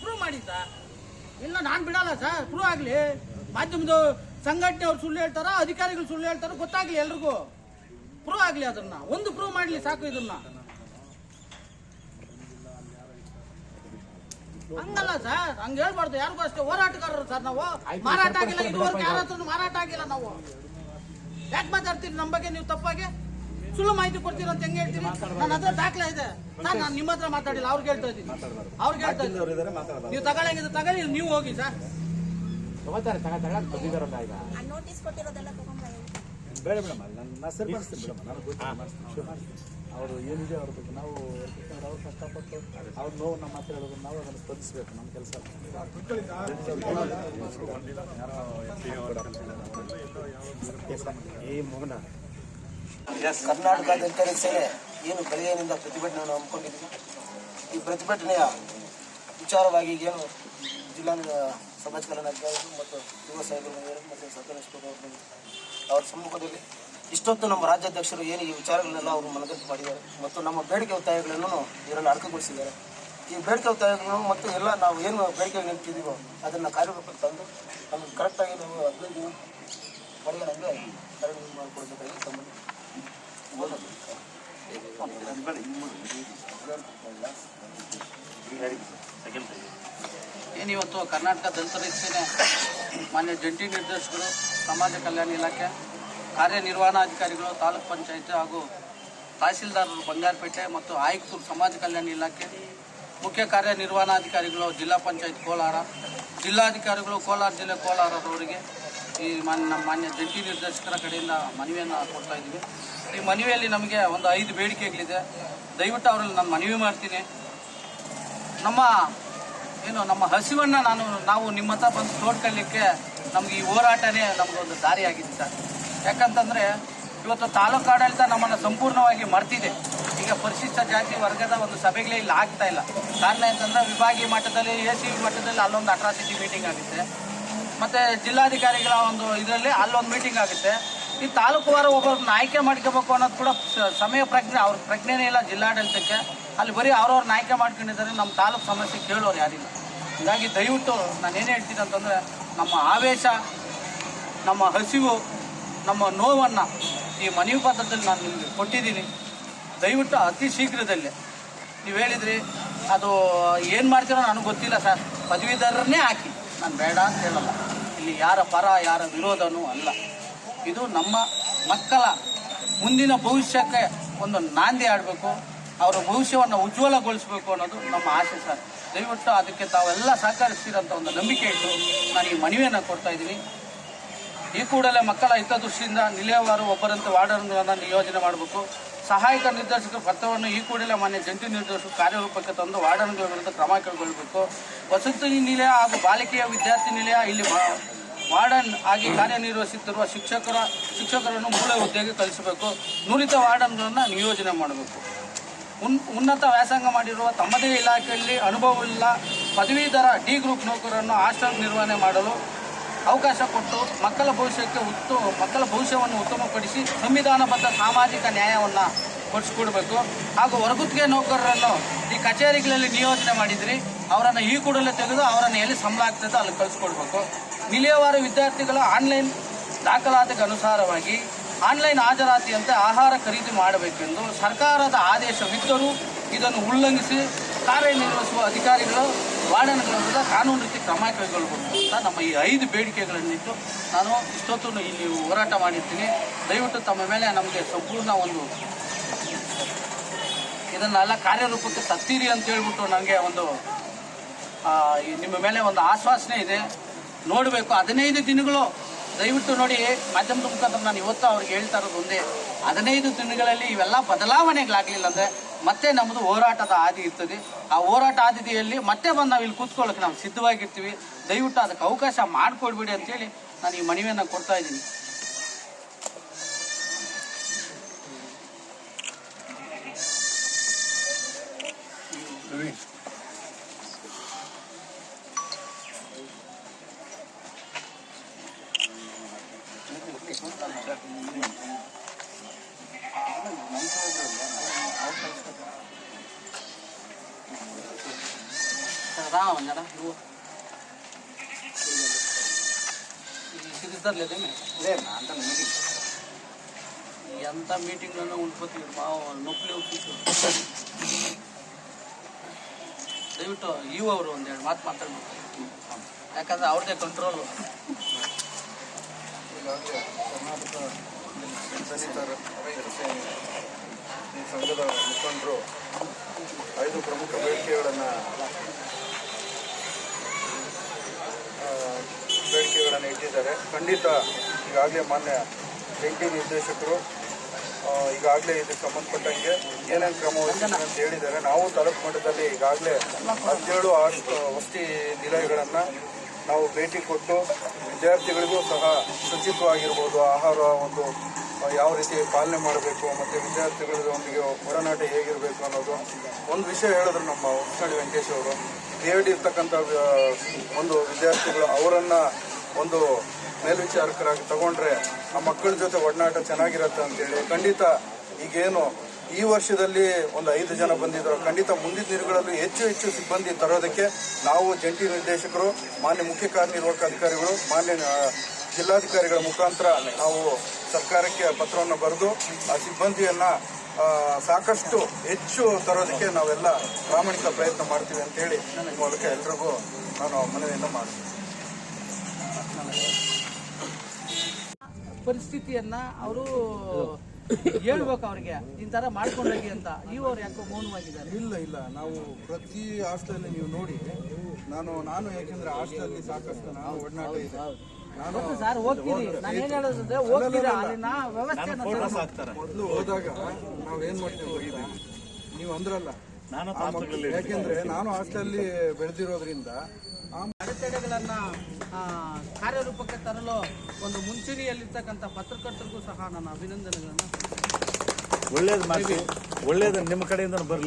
Prove ಮಾಡಿ sir ಇಲ್ಲ ನಾನು ಬಿಡಲ್ಲ ಸರ್ ಪ್ರೂವ್ ಆಗಲಿ. ಮಾಧ್ಯಮದ ಸಂಘಟನೆ ಅವ್ರು ಸುಳ್ಳು ಹೇಳ್ತಾರ ಅಧಿಕಾರಿಗಳು ಸುಳ್ಳು ಹೇಳ್ತಾರ ಗೊತ್ತಾಗ್ಲಿ ಎಲ್ರಿಗೂ. ಪ್ರೂವ್ ಆಗಲಿ ಅದನ್ನ. ಒಂದು ಪ್ರೂವ್ ಮಾಡಲಿ ಸಾಕು ಇದನ್ನ. ಹಂಗಲ್ಲ ಸರ್ ಹಂಗ ಹೇಳ್ಬಾರ್ದು. ಯಾರಿಗೂ ಅಷ್ಟೇ ಹೋರಾಟಗಾರರು ಸರ್ ನಾವು. ಮಾರಾಟ ಆಗಿಲ್ಲ ಇದುವರೆಗೂ ಯಾರ ಹತ್ರ ಮಾರಾಟ ಆಗಿಲ್ಲ ನಾವು. ಯಾಕೆ ಮಾತಾಡ್ತೀರಿ ನಮ್ಮ ಬಗ್ಗೆ ನೀವು ತಪ್ಪಾಗಿ? ಸುಳ್ಳು ಮಾಹಿತಿ ಕೊಡ್ತೀರ ಅಂತ ಹೆಂಗೆ ಹೇಳ್ತೀನಿ ನನ್ನ ಹತ್ರ ದಾಖಲೆ ಇದೆ. ಸರ್ ನಾನು ನಿಮ್ಮ ಹತ್ರ ಮಾತಾಡಿಲ್ಲ ಅವ್ರಿಗೆ ಹೇಳ್ತಾ ಇದ್ದೀನಿ. ಅವ್ರಿಗೆ ಹೇಳ್ತಾ ಇದ್ದೀನಿ ನೀವು ತಗೊಳ್ಳಂಗಿದ್ರೆ ತಗೊಳ್ಳಿ ನೀವು ಹೋಗಿ ಸರ್. ತಗೋತಾರೆ ತಗ ತಗೊಳಕ್ ಬಂದಿದಾರಲ್ಲ ಈಗ. ಆ ನೋಟಿಸ್ ಕೊಟ್ಟಿರೋದೆಲ್ಲ ಬೇಡ ಮೇಡಮ್ ನಾನು ಸರಿ ಮಾಡಿಸ್ತೀನಿ ಮೇಡಮ್ ನಾನು ಗೊತ್ತಿಲ್ಲ ಅವರು ಏನಿದೆ ಅವ್ರ ಬಗ್ಗೆ ನಾವು ಅವ್ರು ಕಷ್ಟಪಟ್ಟು ಅವ್ರ ನೋವು ನಮ್ಮ ಹತ್ರ ಹೇಳೋದು ನಾವು ಅದನ್ನು ಸ್ಪಂದಿಸಬೇಕು ನಮ್ಮ ಕೆಲಸ. ಈ ಮಗನ ಕರ್ನಾಟಕ ಅಧಿಕಾರಿ ಸೇನೆ ಏನು ಬೆಳೆಯನಿಂದ ಪ್ರತಿಭಟನೆಯನ್ನು ಹಮ್ಮಿಕೊಂಡಿದ್ದೀವಿ ಈ ಪ್ರತಿಭಟನೆಯ ವಿಚಾರವಾಗಿ ಏನು ಜಿಲ್ಲಾ ಸಮಾಜ ಕಲ್ಯಾಣ ಅಧಿಕಾರಿಗಳು ಮತ್ತು ಯುವ ಸಾಹೇಬರು ಮತ್ತು ಸರ್ಕಾರ ಅವರ ಸಮ್ಮುಖದಲ್ಲಿ ಇಷ್ಟೊತ್ತು ನಮ್ಮ ರಾಜ್ಯಾಧ್ಯಕ್ಷರು ಏನು ಈ ವಿಚಾರಗಳನ್ನೆಲ್ಲ ಅವರು ಮನದಟ್ಟು ಮಾಡಿದ್ದಾರೆ ಮತ್ತು ನಮ್ಮ ಬೇಡಿಕೆ ಒತ್ತಾಯಗಳನ್ನು ಇದರಲ್ಲಿ ಅಡಕಗೊಳಿಸಿದ್ದಾರೆ. ಈ ಬೇಡಿಕೆ ಒತ್ತಾಯಗಳನ್ನು ಮತ್ತು ಎಲ್ಲ ನಾವು ಏನು ಬೇಡಿಕೆ ನಿಂತಿದ್ದೀವೋ ಅದನ್ನು ಕಾರ್ಯರೂಪಕ್ಕೆ ತಂದು ನಮಗೆ ಕರೆಕ್ಟಾಗಿ ನಾವು ಹದಿನೈದು ದಿನ ಒಳಗೆ ನಮಗೆ ಕರೆಕ್ಟ್ ಮಾಡಿಕೊಡ್ಬೇಕಾಗಿ ತಮ್ಮಲ್ಲಿ ಏನಿವತ್ತು ಕರ್ನಾಟಕ ದಲಿತ ರಕ್ಷಣೆ ಮಾನ್ಯ ಜಂಟಿ ನಿರ್ದೇಶಕರು, ಸಮಾಜ ಕಲ್ಯಾಣ ಇಲಾಖೆ, ಕಾರ್ಯನಿರ್ವಹಣಾಧಿಕಾರಿಗಳು, ತಾಲೂಕ್ ಪಂಚಾಯತ್ ಹಾಗೂ ತಹಸೀಲ್ದಾರರು ಬಂಗಾರಪೇಟೆ ಮತ್ತು ಆಯುಕ್ತರು ಸಮಾಜ ಕಲ್ಯಾಣ ಇಲಾಖೆ, ಮುಖ್ಯ ಕಾರ್ಯನಿರ್ವಹಣಾಧಿಕಾರಿಗಳು ಜಿಲ್ಲಾ ಪಂಚಾಯತ್ ಕೋಲಾರ, ಜಿಲ್ಲಾಧಿಕಾರಿಗಳು ಕೋಲಾರ ಜಿಲ್ಲೆ ಕೋಲಾರದವರಿಗೆ ಈ ಮಾನ್ಯ ನಮ್ಮ ಮಾನ್ಯ ಜಂಟಿ ನಿರ್ದೇಶಕರ ಕಡೆಯಿಂದ ಮನವಿಯನ್ನು ಕೊಡ್ತಾ ಇದ್ದೀವಿ. ಈ ಮನವಿಯಲ್ಲಿ ನಮಗೆ ಒಂದು ಐದು ಬೇಡಿಕೆಗಳಿದೆ. ದಯವಿಟ್ಟು ಅವರಲ್ಲಿ ನಾನು ಮನವಿ ಮಾಡ್ತೀನಿ. ನಮ್ಮ ಏನು, ನಮ್ಮ ಹಸಿವನ್ನ ನಾನು, ನಾವು ನಿಮ್ಮ ಹತ್ರ ಬಂದು ತೋಡ್ಕೊಳ್ಳಿಕ್ಕೆ ನಮ್ಗೆ ಈ ಹೋರಾಟನೇ ನಮಗೊಂದು ದಾರಿಯಾಗಿದೆ ಸರ್. ಯಾಕಂತಂದ್ರೆ ಇವತ್ತು ತಾಲೂಕು ಆಡಳಿತ ನಮ್ಮನ್ನು ಸಂಪೂರ್ಣವಾಗಿ ಮರ್ತಿದೆ. ಈಗ ಪರಿಶಿಷ್ಟ ಜಾತಿ ವರ್ಗದ ಒಂದು ಸಭೆಗಳೇ ಇಲ್ಲಿ ಆಗ್ತಾ ಇಲ್ಲ. ಕಾರಣ ಅಂತಂದ್ರೆ ವಿಭಾಗೀಯ ಮಟ್ಟದಲ್ಲಿ, ಎ ಸಿ ಮಟ್ಟದಲ್ಲಿ ಅಲ್ಲೊಂದು ಅಟ್ರಾಸಿಟಿ ಮೀಟಿಂಗ್ ಆಗುತ್ತೆ. ಮತ್ತೆ ಜಿಲ್ಲಾಧಿಕಾರಿಗಳ ಒಂದು ಇದರಲ್ಲಿ ಅಲ್ಲೊಂದು ಮೀಟಿಂಗ್ ಆಗುತ್ತೆ. ಈ ತಾಲೂಕು ವಾರ ಒಬ್ಬರನ್ನ ಆಯ್ಕೆ ಮಾಡ್ಕೋಬೇಕು ಅನ್ನೋದು ಕೂಡ ಸಮಯ ಪ್ರಜ್ಞೆ, ಅವ್ರ ಪ್ರಜ್ಞೆನೇ ಇಲ್ಲ ಜಿಲ್ಲಾಡಳಿತಕ್ಕೆ. ಅಲ್ಲಿ ಬರೀ ಅವ್ರವ್ರನ್ನ ಆಯ್ಕೆ ಮಾಡ್ಕೊಂಡಿದ್ದಾರೆ ನಮ್ಮ ತಾಲೂಕು ಸಮಸ್ಯೆ ಕೇಳೋರು ಯಾರಿಲ್ಲ. ಹೀಗಾಗಿ ದಯವಿಟ್ಟು ನಾನು ಏನು ಹೇಳ್ತೀನಿ ಅಂತಂದರೆ, ನಮ್ಮ ಆವೇಶ, ನಮ್ಮ ಹಸಿವು, ನಮ್ಮ ನೋವನ್ನು ಈ ಮನವಿ ಪತ್ರದಲ್ಲಿ ನಾನು ನಿಮಗೆ ಕೊಟ್ಟಿದ್ದೀನಿ. ದಯವಿಟ್ಟು ಅತಿ ಶೀಘ್ರದಲ್ಲೇ. ನೀವು ಹೇಳಿದ್ರಿ, ಅದು ಏನು ಮಾಡ್ತೀರೋ ನನಗೆ ಗೊತ್ತಿಲ್ಲ ಸರ್. ಪದವೀಧರನ್ನೇ ಹಾಕಿ. ನಾನು ಬೇಡ ಅಂತ ಹೇಳಲ್ಲ. ಇಲ್ಲಿ ಯಾರ ಪರ, ಯಾರ ವಿರೋಧನೂ ಅಲ್ಲ. ಇದು ನಮ್ಮ ಮಕ್ಕಳ ಮುಂದಿನ ಭವಿಷ್ಯಕ್ಕೆ ಒಂದು ನಾಂದಿ ಆಡಬೇಕು ಅವರ ಭವಿಷ್ಯವನ್ನು ಉಜ್ವಲಗೊಳಿಸಬೇಕು ಅನ್ನೋದು ನಮ್ಮ ಆಸೆ ಸರ್. ದಯವಿಟ್ಟು ಅದಕ್ಕೆ ತಾವೆಲ್ಲ ಸಹಕರಿಸ್ತೀರಂತ ಒಂದು ನಂಬಿಕೆ ಇಟ್ಟು ನಾನು ಈ ಮನವಿಯನ್ನು ಕೊಡ್ತಾ ಇದ್ದೀನಿ. ಈ ಕೂಡಲೇ ಮಕ್ಕಳ ಹಿತದೃಷ್ಟಿಯಿಂದ ನಿಲಯವಾರು ಒಬ್ಬರಂತೆ ವಾರ್ಡರ್ಗಳನ್ನು ನಿಯೋಜನೆ ಮಾಡಬೇಕು. ಸಹಾಯಕ ನಿರ್ದೇಶಕರ ಪತ್ರವನ್ನು ಈ ಕೂಡಲೇ ಮಾನ್ಯ ಜಂಟಿ ನಿರ್ದೇಶಕರು ಕಾರ್ಯರೂಪಕ್ಕೆ ತಂದು ವಾರ್ಡನ್ಗಳ ವಿರುದ್ಧ ಕ್ರಮ ಕೈಗೊಳ್ಳಬೇಕು. ವಸತಿ ನಿಲಯ ಹಾಗೂ ಬಾಲಿಕೆಯ ವಿದ್ಯಾರ್ಥಿ ನಿಲಯ ಇಲ್ಲಿ ವಾರ್ಡನ್ ಆಗಿ ಕಾರ್ಯನಿರ್ವಹಿಸುತ್ತಿರುವ ಶಿಕ್ಷಕರ, ಶಿಕ್ಷಕರನ್ನು ಮೂಲ ಹುದ್ದೆಗೆ ಕಲಿಸಬೇಕು ನುರಿತ ವಾರ್ಡನ್ಗಳನ್ನು ನಿಯೋಜನೆ ಮಾಡಬೇಕು. ಉನ್, ಉನ್ನತ ವ್ಯಾಸಂಗ ಮಾಡಿರುವ ತಮ್ಮದೇ ಇಲಾಖೆಯಲ್ಲಿ ಅನುಭವವಿಲ್ಲ ಪದವೀಧರ ಡಿ ಗ್ರೂಪ್ ನೌಕರರನ್ನು ಹಾಸ್ಟೆಲ್ ನಿರ್ವಹಣೆ ಮಾಡಲು ಅವಕಾಶ ಕೊಟ್ಟು ಮಕ್ಕಳ ಭವಿಷ್ಯಕ್ಕೆ ಉತ್ತ ಮಕ್ಕಳ ಭವಿಷ್ಯವನ್ನು ಉತ್ತಮಪಡಿಸಿ ಸಂವಿಧಾನಬದ್ಧ ಸಾಮಾಜಿಕ ನ್ಯಾಯವನ್ನು ಕೊಡಿಸ್ಕೊಡ್ಬೇಕು. ಹಾಗೂ ಹೊರಗುತ್ತಿಗೆ ನೌಕರರನ್ನು ಈ ಕಚೇರಿಗಳಲ್ಲಿ ನಿಯೋಜನೆ ಮಾಡಿದ್ರಿ, ಅವರನ್ನು ಈ ಕೂಡಲೇ ತೆಗೆದು ಅವರನ್ನು ಎಲ್ಲಿ ಸಂಬಳ ಆಗ್ತದೆ ಅಲ್ಲಿ ಕಳಿಸ್ಕೊಡ್ಬೇಕು. ವಿಲೇವಾರ ವಿದ್ಯಾರ್ಥಿಗಳ ಆನ್ಲೈನ್ ದಾಖಲಾತಿಗೆ ಅನುಸಾರವಾಗಿ ಆನ್ಲೈನ್ ಹಾಜರಾತಿಯಂತೆ ಆಹಾರ ಖರೀದಿ ಮಾಡಬೇಕೆಂದು ಸರ್ಕಾರದ ಆದೇಶವಿದ್ದರೂ ಇದನ್ನು ಉಲ್ಲಂಘಿಸಿ ಕಾರ್ಯನಿರ್ವಹಿಸುವ ಅಧಿಕಾರಿಗಳು ವಿರುದ್ಧ ಕಾನೂನು ರೀತಿ ಕ್ರಮ ಕೈಗೊಳ್ಳಬೇಕು ಅಂತ ನಮ್ಮ ಈ ಐದು ಬೇಡಿಕೆಗಳನ್ನಿಟ್ಟು ನಾನು ಇಷ್ಟೊತ್ತು ಇಲ್ಲಿ ಹೋರಾಟ ಮಾಡಿರ್ತೀನಿ. ದಯವಿಟ್ಟು ತಮ್ಮ ಮೇಲೆ ನಮಗೆ ಸಂಪೂರ್ಣ ಒಂದು ಇದನ್ನೆಲ್ಲ ಕಾರ್ಯರೂಪಕ್ಕೆ ತತ್ತೀರಿ ಅಂತ ಹೇಳ್ಬಿಟ್ಟು ನನಗೆ ಒಂದು ನಿಮ್ಮ ಮೇಲೆ ಒಂದು ಆಶ್ವಾಸನೆ ಇದೆ. ನೋಡಬೇಕು. ಹದಿನೈದು ದಿನಗಳು ದಯವಿಟ್ಟು ನೋಡಿ, ಮಾಧ್ಯಮದ ಮುಖಾಂತರ ನಾನು ಇವತ್ತು ಅವ್ರಿಗೆ ಹೇಳ್ತಾ ಇರೋದು ಒಂದೇ. ಹದಿನೈದು ದಿನಗಳಲ್ಲಿ ಇವೆಲ್ಲ ಬದಲಾವಣೆಗಳಾಗಲಿಲ್ಲ ಅಂದರೆ ಮತ್ತೆ ನಮ್ಮದು ಹೋರಾಟದ ಆದಿ ಇರ್ತದೆ. ಆ ಹೋರಾಟ ಹಾದಿಯಲ್ಲಿ ಮತ್ತೆ ಬಂದು ನಾವು ಇಲ್ಲಿ ಕೂತ್ಕೊಳ್ಳೋಕೆ ನಾವು ಸಿದ್ಧವಾಗಿರ್ತೀವಿ. ದಯವಿಟ್ಟು ಅದಕ್ಕೆ ಅವಕಾಶ ಮಾಡಿಕೊಡ್ಬೇಡಿ ಅಂತೇಳಿ ನಾನು ಈ ಮನವಿಯನ್ನು ಕೊಡ್ತಾ ಇದ್ದೀನಿ. రా ಒಂದಣ నువ్వు సిరిద్దరు లేదేమి ఎంత మీటింగ్లోనే ఉండిపోతుంది మా నొప్పులు కూర్చో ದಯವಿಟ್ಟು ಇವು ಅವರು ಒಂದೆರಡು ಮಾತು ಮಾತಾಡ್ಬೇಕು ಯಾಕಂದ್ರೆ ಅವ್ರದ್ದೇ ಕಂಟ್ರೋಲು ಈಗಾಗಲೇ ಕರ್ನಾಟಕ ಸೈನಿಕರ ಸೇನೆ ಈ ಸಂಘದ ಮುಖಂಡರು ಐದು ಪ್ರಮುಖ ಬೇಡಿಕೆಗಳನ್ನು ಬೇಡಿಕೆಗಳನ್ನು ಇಟ್ಟಿದ್ದಾರೆ. ಖಂಡಿತ ಈಗಾಗಲೇ ಮಾನ್ಯ ಜಂಟಿ ನಿರ್ದೇಶಕರು ಈಗಾಗಲೇ ಇದಕ್ಕೆ ಸಂಬಂಧಪಟ್ಟಂಗೆ ಏನೇನು ಕ್ರಮ ವಹಿಸ್ತಾರೆ ಅಂತ ಹೇಳಿದ್ದಾರೆ. ನಾವು ತಾಲೂಕು ಮಟ್ಟದಲ್ಲಿ ಈಗಾಗಲೇ ಹದಿನೇಳು ಆಸ್ಟ್ ವಸತಿ ನಿಲಯಗಳನ್ನು ನಾವು ಭೇಟಿ ಕೊಟ್ಟು ವಿದ್ಯಾರ್ಥಿಗಳಿಗೂ ಸಹ ಶುಚಿತ್ವವಾಗಿರ್ಬೋದು, ಆಹಾರ ಒಂದು ಯಾವ ರೀತಿ ಪಾಲನೆ ಮಾಡಬೇಕು, ಮತ್ತು ವಿದ್ಯಾರ್ಥಿಗಳೊಂದಿಗೆ ಒಡನಾಟ ಹೇಗಿರಬೇಕು ಅನ್ನೋದು. ಒಂದು ವಿಷಯ ಹೇಳಿದ್ರು ನಮ್ಮ ಉಸ್ನಾಡಿ ವೆಂಕಟೇಶ್ ಅವರು. ಬಿ ಎಡ್ ಇರ್ತಕ್ಕಂಥ ಒಂದು ವಿದ್ಯಾರ್ಥಿಗಳು ಅವರನ್ನು ಒಂದು ಮೇಲ್ವಿಚಾರಕರಾಗಿ ತಗೊಂಡ್ರೆ ಆ ಮಕ್ಕಳ ಜೊತೆ ಒಡನಾಟ ಚೆನ್ನಾಗಿರತ್ತೆ ಅಂತೇಳಿ ಖಂಡಿತ ಈಗೇನು ಈ ವರ್ಷದಲ್ಲಿ ಒಂದು ಐದು ಜನ ಬಂದಿದ್ರು. ಖಂಡಿತ ಮುಂದಿನ ದಿನಗಳಲ್ಲಿ ಹೆಚ್ಚು ಹೆಚ್ಚು ಸಿಬ್ಬಂದಿ ತರೋದಕ್ಕೆ ನಾವು ಜಂಟಿ ನಿರ್ದೇಶಕರು, ಮಾನ್ಯ ಮುಖ್ಯ ಕಾರ್ಯನಿರ್ವಾಹಕ ಅಧಿಕಾರಿಗಳು, ಮಾನ್ಯ ಜಿಲ್ಲಾಧಿಕಾರಿಗಳ ಮುಖಾಂತರ ನಾವು ಸರ್ಕಾರಕ್ಕೆ ಪತ್ರವನ್ನು ಬರೆದು ಆ ಸಿಬ್ಬಂದಿಯನ್ನ ಸಾಕಷ್ಟು ಹೆಚ್ಚು ತರೋದಕ್ಕೆ ನಾವೆಲ್ಲ ಪ್ರಾಮಾಣಿಕ ಪ್ರಯತ್ನ ಮಾಡ್ತೀವಿ ಅಂತೇಳಿ ಮೂಲಕ ಎಲ್ರಿಗೂ ನಾನು ಮನವಿಯನ್ನು ಮಾಡ್ತೀನಿ. ಪರಿಸ್ಥಿತಿಯನ್ನ ಅವರು ಹೇಳ್ಬೇಕು ಅವ್ರಿಗೆ ತರ ಮಾಡ್ಕೊಂಡೋಗಿ ಅಂತ. ಇವು ಅವ್ರು ಯಾಕೋ ಮೌನವಾಗಿದ್ದಾರೆ? ಇಲ್ಲ ಇಲ್ಲ. ನಾವು ಪ್ರತಿ ಹಾಸ್ಟೆಲ್ ನೀವು ನೋಡಿ ನಾನು ನಾನು ಯಾಕೆಂದ್ರೆ ಹಾಸ್ಟೆಲಲ್ಲಿ ಸಾಕಷ್ಟು ನಾವು ಒಡನಾಟ ಇದೆ ನಾನು ಸರ್ ಹೋಗ್ತೀರಿ. ನಾನು ಏನ್ ಹೇಳೋದಂದ್ರೆ ಹೋಗ್ತೀರಾ ಅಲ್ಲಿನ ವ್ಯವಸ್ಥೆ ಮೊದಲು ಹೋದಾಗ ನಾವೇನ್ ಮಾಡ್ತೀವಿ ಗೊತ್ತಾ? ನೀವು ಅಂದ್ರಲ್ಲ. ನಾನು ಯಾಕೆಂದ್ರೆ ನಾನು ಹಾಸ್ಟೆಲಲ್ಲಿ ಬೆಳೆದಿರೋದ್ರಿಂದ ಅಡೆತಡೆಗಳನ್ನ ಕಾರ್ಯರೂಪಕ್ಕೆ ತರಲು ಒಂದು ಮುಂಚೂಣಿಯಲ್ಲಿರ್ತಕ್ಕಂಥ ಪತ್ರಕರ್ತರಿಗೂ ಸಹ ನನ್ನ ಅಭಿನಂದನೆಗಳನ್ನು ಒಳ್ಳೆಯದು ಮಾಡಿ ಒಳ್ಳೇದು ನಿಮ್ಮ ಕಡೆಯಿಂದ ಬರಲಿ.